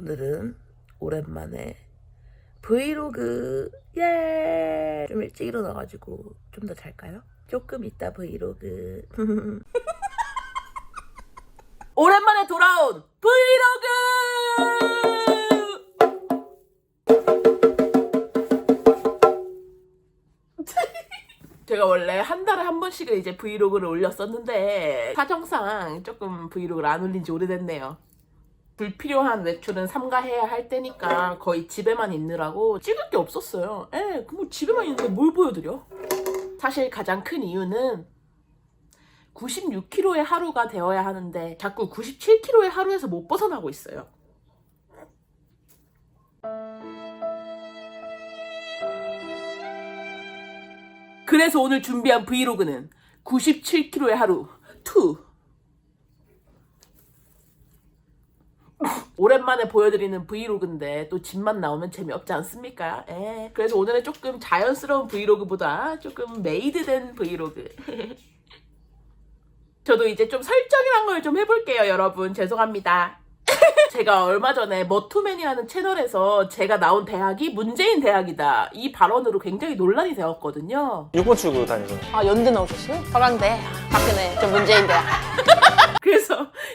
오늘은 오랜만에 브이로그 예! 좀 일찍 일어나가지고 좀 더 잘까요? 조금 이따 브이로그 오랜만에 돌아온 브이로그 제가 원래 한 달에 한 번씩은 이제 브이로그를 올렸었는데 사정상 조금 브이로그를 안 올린 지 오래됐네요. 불필요한 외출은 삼가해야 할 때니까 거의 집에만 있느라고 찍을 게 없었어요. 예, 그뭐 집에만 있는데 뭘 보여드려? 사실 가장 큰 이유는 96kg의 하루가 되어야 하는데 자꾸 97kg의 하루에서 못 벗어나고 있어요. 그래서 오늘 준비한 브이로그는 97kg의 하루 2. 오랜만에 보여드리는 브이로그인데 또 집만 나오면 재미없지 않습니까? 에. 그래서 오늘은 조금 자연스러운 브이로그보다 조금 메이드된 브이로그. 저도 이제 좀 설정이란 걸 좀 해볼게요, 여러분. 죄송합니다. 제가 얼마 전에 머투맨이 하는 채널에서 제가 나온 대학이 문재인 대학이다. 이 발언으로 굉장히 논란이 되었거든요. 6번 출구 다니죠. 아 연대 나오셨어요? 서강대 박근혜 저 문재인 대학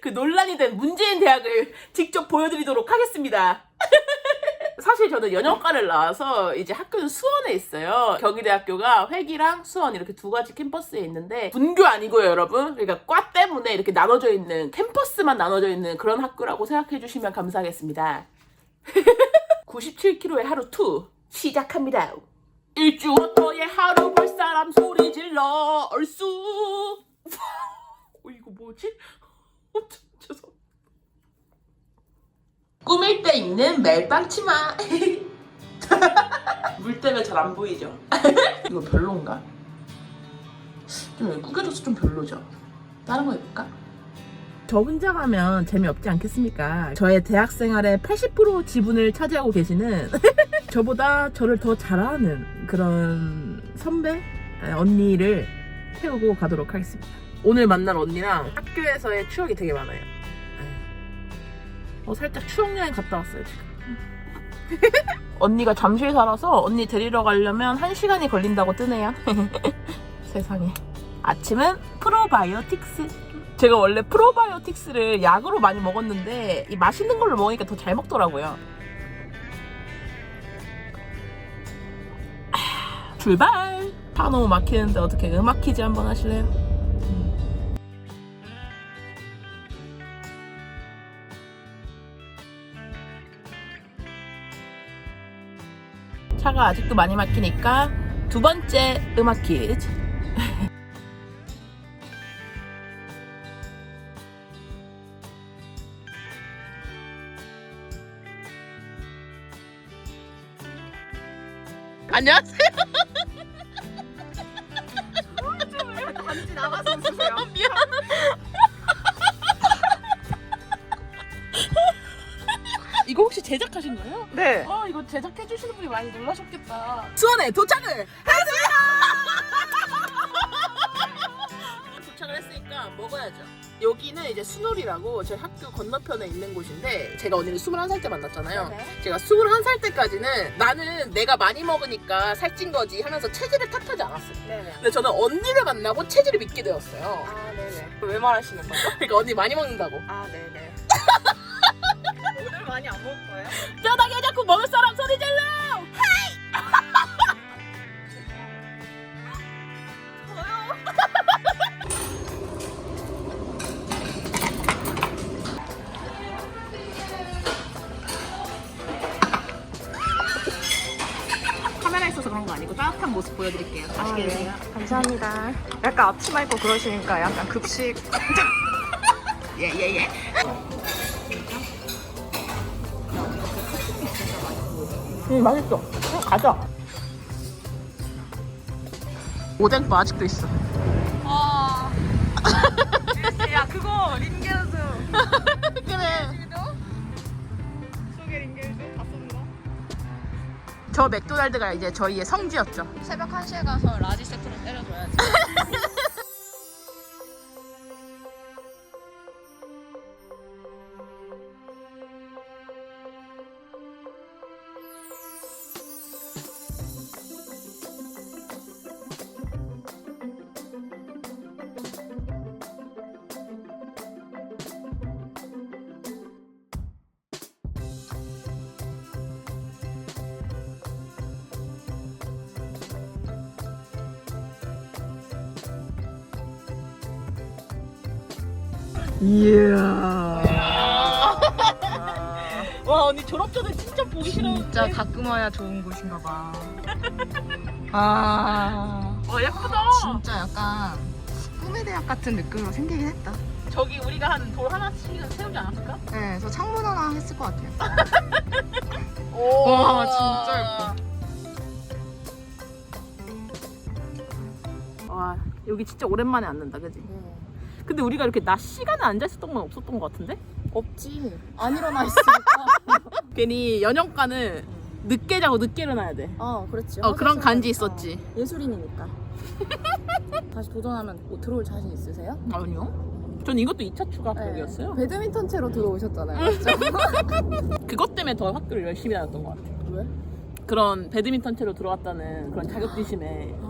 그 논란이 된 문재인 대학을 직접 보여드리도록 하겠습니다. 사실 저는 연영과를 나와서 이제 학교는 수원에 있어요. 경희대학교가 회기랑 수원 이렇게 두 가지 캠퍼스에 있는데 분교 아니고요, 여러분. 그러니까 과 때문에 이렇게 나눠져 있는 캠퍼스만 나눠져 있는 그런 학교라고 생각해 주시면 감사하겠습니다. 97kg의 하루 2 시작합니다. 일주어터의 하루 볼 사람 소리 질러 얼쑤 어, 이거 뭐지? 죄송. 꾸밀 때 입는 멜빵 치마. 물 때문에 잘 안 보이죠? 이거 별론가? 좀 여기 구겨져서 좀 별로죠? 다른 거 입을까? 저 혼자 가면 재미없지 않겠습니까? 저의 대학 생활의 80% 지분을 차지하고 계시는 저보다 저를 더 잘하는 그런 선배, 언니를 태우고 가도록 하겠습니다. 오늘 만날 언니랑 학교에서의 추억이 되게 많아요. 어, 살짝 추억 여행 갔다 왔어요, 지금. 언니가 잠실 살아서 언니 데리러 가려면 1시간이 걸린다고 뜨네요. 세상에. 아침은 프로바이오틱스. 제가 원래 프로바이오틱스를 약으로 많이 먹었는데 이 맛있는 걸로 먹으니까 더 잘 먹더라고요. 아, 출발! 다 너무 막히는데 어떻게 음악 퀴즈 한번 하실래요? 차가 아직도 많이 막히니까 두 번째 음악 퀴즈. 안녕하세요. 이거 혹시 제작하신 거예요? 네 아 이거 제작해 주시는 분이 많이 놀라셨겠다. 수원에 도착을 했습니다. 도착을 했으니까 먹어야죠. 여기는 이제 순울이라고 제 학교 건너편에 있는 곳인데 제가 언니를 21살 때 만났잖아요. 네. 제가 21살 때까지는 나는 내가 많이 먹으니까 살찐 거지 하면서 체질을 탓하지 않았어요. 네네 근데 저는 언니를 만나고 체질을 믿게 되었어요. 아 네네 왜 말하시는 거죠? 그러니까 언니 많이 먹는다고. 아 네네 오늘 많이 안 먹을 거예요? 뼈다귀 잡고 먹을 사람 소리 질러! 카메라 있어서 그런 거 아니고 따뜻한 모습 보여드릴게요. 맛있게 드세요. 감사합니다 약간 앞치마 입고 그러시니까 약간 급식 예예예. 음 맛있어. 음, 가자. 오뎅도 아직도 있어. 와야 그거 링게우즈 그래. 속에 링게우즈 봤었나? 저 맥도날드가 이제 저희의 성지였죠. 새벽 1시에 가서 라지 세트로 때려줘야지 이야. 와 언니 졸업 전에 진짜 보기 싫었는데. 진짜 가끔 와야 좋은 곳인가 봐. 아, 와 예쁘다. 진짜 약간 꿈의 대학 같은 느낌으로 생기긴 했다. 저기 우리가 한 돌 하나씩은 세우지 않았을까? 네, 저 창문 하나 했을 것 같아요. 오. 와, 진짜 와 여기 진짜 오랜만에 앉는다, 그지? 근데 우리가 이렇게 낮 시간에 앉아 있었던 건 없었던 것 같은데? 없지. 안 일어나 있으니까. 괜히 연영가는 늦게 자고 늦게 일어나야 돼. 어, 그렇지. 어 그런 간지 있었지. 어, 예술인이니까. 다시 도전하면 뭐 들어올 자신 있으세요? 아니요. 전 이것도 2차 추가 합격이었어요. 네. 배드민턴 채로 들어오셨잖아요. 그렇죠? 그것 때문에 더 학교를 열심히 다녔던 것 같아. 왜? 그런 배드민턴 채로 들어갔다는 그런 자격지심에 어,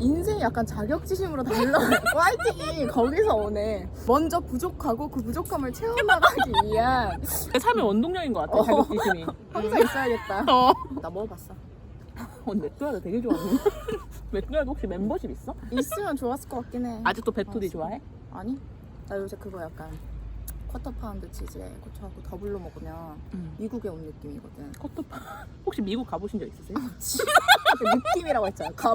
인생이 약간 자격지심으로 달라요. 파이팅이 거기서 오네. 먼저 부족하고 그 부족함을 채워나가기 위한 내 삶의 원동력인 것 같아. 어. 자격지심이. 항상 있어야겠다. 어. 나 먹어봤어. 어, 맥도날드 되게 좋아하네. 맥도날드 혹시 멤버십 있어? 있으면 좋았을 것 같긴 해. 아직도 베토디 좋아해? 아니? 나 요새 그거 약간 쿼터 파운드 치즈에 고추하고 더블로 먹으면 응. 미국에 온 느낌이거든. 커터파. 혹시 미국 가보신 적 있으세요? 그 느낌이라고 했잖아. 가,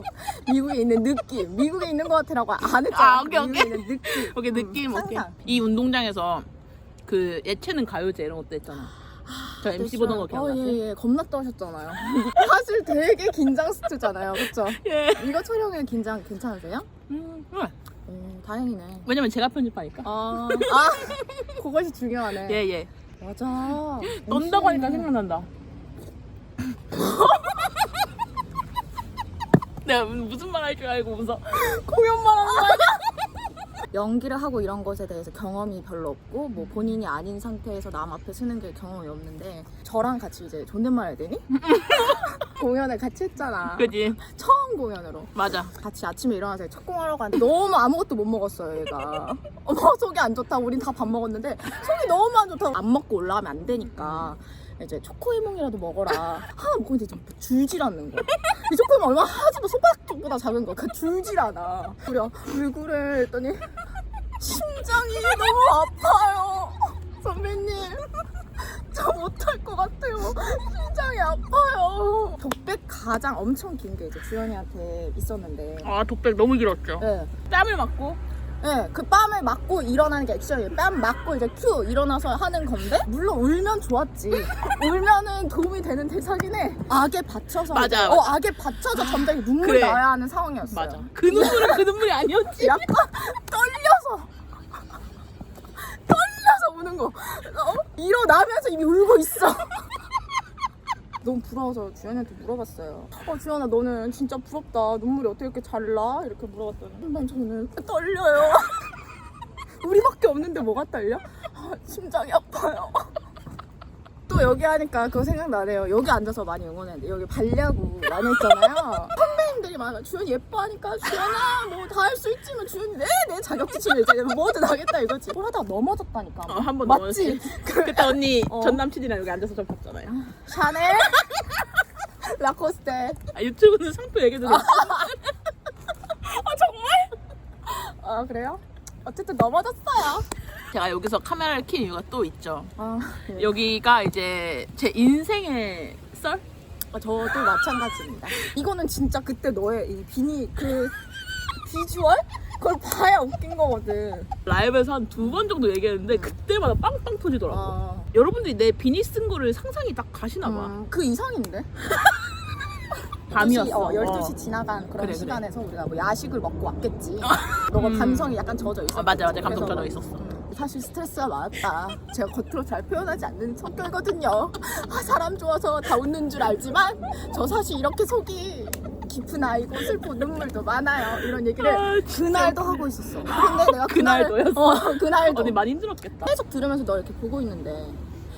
미국에 있는 느낌. 미국에 있는 것 같아라고 안 했잖아. 아, 오케이, 미국에 오케이. 있는 느낌. 오케이 음, 느낌 오케이. 상상. 이 운동장에서 그 예체능 가요제 이런 것도 했잖아. 저 MC 보던 거 어, 기억나세요? 예, 예. 겁나 떠셨잖아요. 사실 되게 긴장 스트잖아요. 그쵸? 예. 이거 촬영에 긴장 괜찮으세요? 음, 응. 음, 다행이네. 왜냐면 제가 편집하니까. 아, 아, 그것이 중요하네. 예 예. 맞아. 넌다고 하니까 MC는 생각난다. 내가 무슨 말 할 줄 알고 웃어. 공연만 하는 거 연기를 하고 이런 것에 대해서 경험이 별로 없고 뭐 본인이 아닌 상태에서 남 앞에 서는 게 경험이 없는데 저랑 같이 이제 존댓말 해야 되니? 공연을 같이 했잖아. 그지? 처음 공연으로. 맞아. 같이 아침에 일어나서 첫 공하러 갔는데 너무 아무것도 못 먹었어요 얘가 어머 속이 안 좋다 우린 다 밥 먹었는데 속이 너무 안 좋다고 안 먹고 올라가면 안 되니까 이제 초코해몽이라도 먹어라. 하나 먹었는데 좀 줄질 않는 거야 이 초코해몽 얼마나 하지만 손바닥보다 작은 거야 그 줄질 않아 그래 왜 그래 했더니 심장이 너무 아파요. 선배님 저 못할 것 같아요. 심장이 아파요. 독백 가장 엄청 긴 게 이제 주연이한테 있었는데. 아 독백 너무 길었죠. 네. 땀을 맞고 네, 그 뺨을 맞고 일어나는 게 액션이에요. 뺨 맞고 이제 큐 일어나서 하는 건데 물론 울면 좋았지. 울면은 도움이 되는 대사긴 해. 악에 받쳐서 맞아. 어 악에 받쳐서 점장이 눈물 그래. 나야 하는 상황이었어요. 맞아. 그 눈물은 그 눈물이 아니었지. 약간 떨려서 떨려서 우는 거. 어? 일어나면서 이미 울고 있어. 너무 부러워서 주연이한테 물어봤어요. 어 주연아 너는 진짜 부럽다. 눈물이 어떻게 이렇게 잘 나? 이렇게 물어봤더니 난 저는 떨려요. 우리밖에 없는데 뭐가 떨려? 아, 심장이 아파요. 또 여기 하니까 그거 생각나네요. 여기 앉아서 많이 응원했는데 여기 발야구 많이 했잖아요. 선배님들이 많아. 주연이 예뻐하니까 주연아 뭐 다 할 수 있지만 주연이 네내 자격지심을 이제 뭐든 하겠다 이거지. 뭘 하다가 넘어졌다니까. 어, 한번 맞지? 그때 언니 어. 전 남친이랑 여기 앉아서 좀 봤잖아요. 샤넬 라코스테. 아, 유튜브는 상표 얘기도 아, 아 그래요? 어쨌든 넘어졌어요. 제가 여기서 카메라를 킨 이유가 또 있죠. 아, 네. 여기가 이제 제 인생의 썰? 아, 저도 마찬가지입니다. 이거는 진짜 그때 너의 이 비니 그 비주얼? 그걸 봐야 웃긴 거거든. 라이브에서 한 두 번 정도 얘기했는데 그때마다 빵빵 터지더라고. 아, 여러분들이 내 비니 쓴 거를 상상이 딱 가시나 봐. 음, 그 이상인데? 밤이었어. 12시, 어, 12시 어. 지나간 그런 그래, 그래. 시간에서 우리가 뭐 야식을 먹고 왔겠지. 너가 음. 감성이 약간 젖어 있었어. 아, 맞아, 맞아. 감동 젖어 있었어. 사실 스트레스가 많았다. 제가 겉으로 잘 표현하지 않는 성격이거든요. 아, 사람 좋아서 다 웃는 줄 알지만 저 사실 이렇게 속이 깊은 아이고 슬프 눈물도 많아요. 이런 얘기를 아, 그날도 하고 있었어. 근데 내가 그날 그날도였어? 어, 그날도 언니 많이 힘들었겠다. 계속 들으면서 너 이렇게 보고 있는데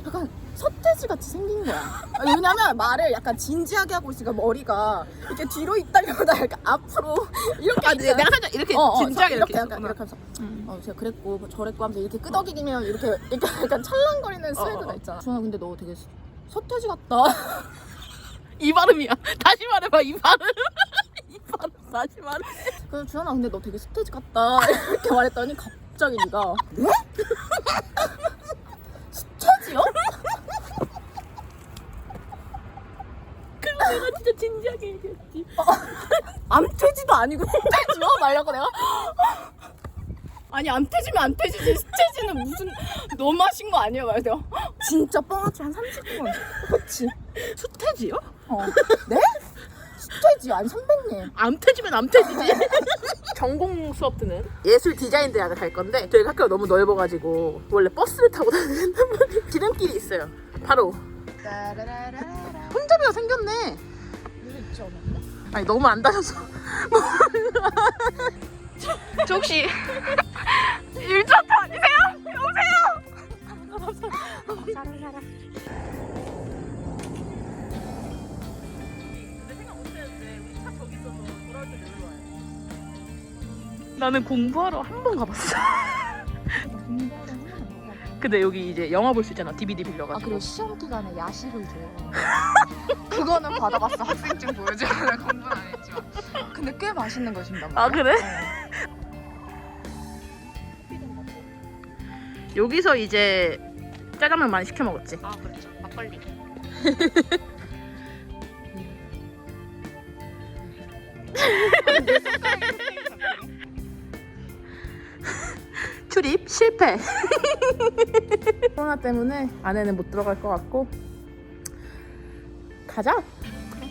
약간 서태지 같이 생긴 거야. 아, 왜냐면 말을 약간 진지하게 하고 있으니까 머리가 이렇게 뒤로 있다기보다 약간 앞으로 이렇게 아, 있잖아. 내가 살짝 이렇게 어, 어, 진지하게 이렇게, 이렇게, 약간. 이렇게 하면서 음. 어 제가 그랬고 뭐 저랬고 하면서 이렇게 끄덕이면 이렇게 이렇게 약간 찰랑거리는 어, 스웨그가 어. 있잖아. 주아 근데 너 되게 서- 서태지 같다. 이 발음이야. 다시 말해봐 이 발음. 이 발음 다시 말해. 그래서 주연아 근데 너 되게 서태지 같다 이렇게 말했더니 갑자기 네가 네? 수채지요? 내가 진지하게 얘기했지. 암퇴지도 아니고 수채지요? 말려고 내가 아니 암퇴지면 암퇴지지 수채지는 무슨 너무 하신 거 아니에요? 말요 진짜 뻥아치 한 30분 그치? 수태지요? 어. 네? 수채지 아니 선배님 암태지면 암태지지. 전공 수업 듣는 예술 디자인 대학을 갈 건데 저희 학교가 너무 넓어가지고 원래 버스를 타고 다니는단 말이에요. 지름길이 있어요. 바로 손잡이가 생겼네. 아니 너무 안 다녀서 몰라. 저 혹시 일자타 아니세요? 여보세요? 나는 공부하러 한 번 가봤어. 근데 여기 이제 영화 볼 수 있잖아. DVD 아 빌려가지고. 그리고 시험 기간에 야식을 줘요 그거는 받아봤어 학생증 보여줘야 공부는 안 했지만 근데 꽤 맛있는 거 준단 말이야 아 그래? 여기서 이제 짜장면 많이 시켜 먹었지. 아 그렇죠 막걸리 출입 실패. 코로나 때문에 안에는 못 들어갈 것 같고 가자.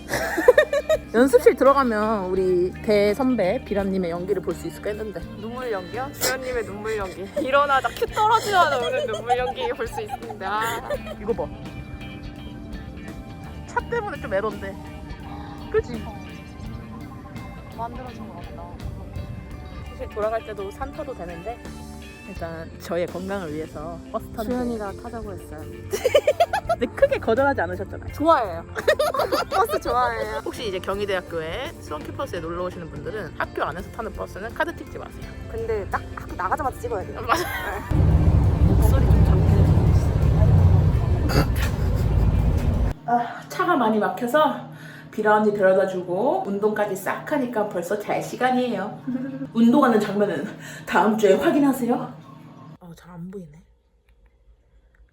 연습실 들어가면 우리 대 선배 비라님의 연기를 볼 수 있을까 했는데 눈물 연기요? 주연님의 눈물 연기. 일어나다 큐 떨어지자마자 오는 눈물 연기 볼수 아. 이거 봐. 차 때문에 좀 애런데. 그지? 만들어진 것 같다 사실 돌아갈 때도 산 타도 되는데 일단 저의 건강을 위해서 버스 타는 게 주연이가 타자고 했어요 근데 크게 거절하지 않으셨잖아요. 좋아해요 버스 좋아해요 혹시 이제 경희대학교에 수원 캠퍼스에 놀러 오시는 분들은 학교 안에서 타는 버스는 카드 찍지 마세요. 근데 딱 학교 나가자마자 찍어야 돼요 맞아. 목소리 좀 잠겨. 아, 차가 많이 막혀서 비라 언니 데려다 주고 운동까지 싹 하니까 벌써 잘 시간이에요. 운동하는 장면은 다음 주에 확인하세요. 어, 잘 안 보이네.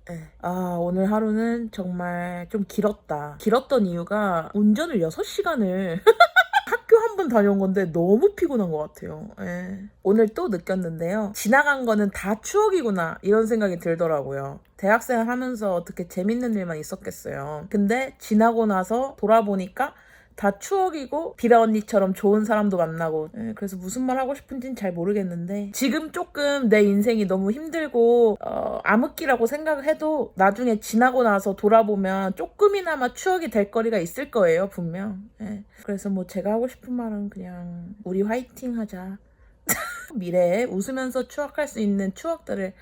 네. 아, 오늘 하루는 정말 좀 길었다. 길었던 이유가 운전을 6시간을 학교 한 번 다녀온 건데 너무 피곤한 것 같아요. 예. 오늘 또 느꼈는데요. 지나간 거는 다 추억이구나 이런 생각이 들더라고요. 대학생을 하면서 어떻게 재밌는 일만 있었겠어요. 근데 지나고 나서 돌아보니까 다 추억이고 비라 언니처럼 좋은 사람도 만나고 예, 그래서 무슨 말 하고 싶은지는 잘 모르겠는데 지금 조금 내 인생이 너무 힘들고 어, 암흑기라고 생각을 해도 나중에 지나고 나서 돌아보면 조금이나마 추억이 될 거리가 있을 거예요 분명. 예. 그래서 뭐 제가 하고 싶은 말은 그냥 우리 화이팅 하자. 미래에 웃으면서 추억할 수 있는 추억들을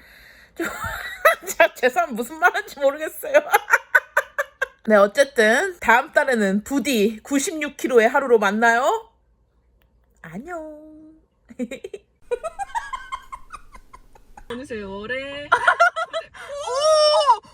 좀 자, 죄송 무슨 말인지 모르겠어요 네, 어쨌든 다음 달에는 부디 96kg의 하루로 만나요. 안녕. 어느새 월에 오!